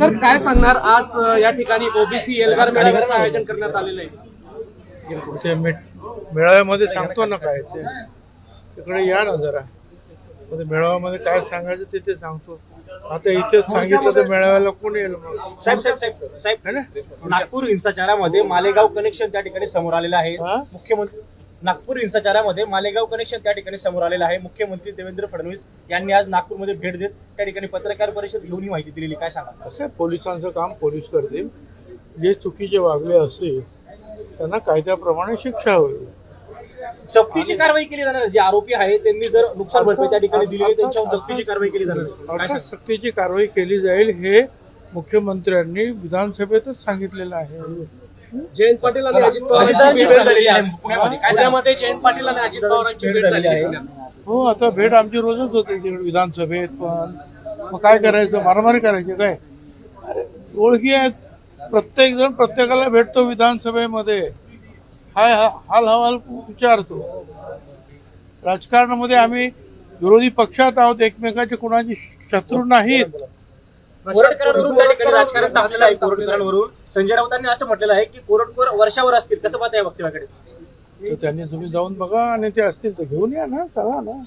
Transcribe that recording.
Sir काय सांगणार? आज या ठिकाणी ओबीसी एल्गार मेळाव्याचं आयोजन करण्यात आलेलं आहे. ते मेळाव्यामध्ये सांगतो ना काय ते. तिकडे या ना जरा. मग ते मेळाव्यामध्ये काय सांगायचं ते ते सांगतो. आता इथेच सांगितलं तर मेळाव्याला कोण येईल साहेब साहेब साहेब साहेब ना? नागपूर हिंसाचारामध्ये मालेगाव कनेक्शन त्या ठिकाणी समोर आलेलं आहे? मुख्यमंत्री नागपूर हिंसाचारामध्ये मालेगाव कनेक्शन त्या ठिकाणी समोर आलेलं आहे मुख्यमंत्री देवेंद्र फडणवीस यांनी आज नागपूरमध्ये भेट देत त्या ठिकाणी पत्रकार परिषद घेऊन ही माहिती दिलेली काय सांगा असं आहे, पोलिसांचं काम पोलीस करतील जे चुकीचे वागले असतील त्यांना कायद्याप्रमाणे शिक्षा होईल सक्तीची कारवाई केली जाणार आहे. जे आरोपी आहेत त्यांनी जर नुकसान भरपाई त्या ठिकाणी दिली आहे त्यांच्यावर सक्तीची कारवाई केली जाणार आहे. अर्थात? सक्तीची कारवाई केली जाईल हे मुख्यमंत्र्यांनी विधानसभेतच सांगितलेलं आहे जयंत पाटील आणि अजित पवारांची भेट झालेली आहे पुण्यामध्ये. जयंत पाटील आणि अजित पवारांची भेट झाली आहे. हो आता भेट आमची रोजच होते तिकडे विधानसभेत पण मग काय करायचं? मारामारी करायची काय? अरे ओळखी आहेत. प्रत्येक जण प्रत्येकाला भेटतो विधानसभेमध्ये. हाय हा- हाल हवाल विचारतो राजकारणामध्ये आम्ही विरोधी पक्षात आहोत एकमेकाचे कुणाची शत्रू नाहीत. कोरटकरांवरून त्या ठिकाणी राजकारण टाकलेलं आहे संजय राऊतांनी असं म्हटलेलं आहे की कोरटकर वर्षावर असतील. कसं पाहता या वक्तव्याकडे त्यांनी तुम्ही जाऊन बघा आणि ते असतील तर घेऊन या ना चला ना.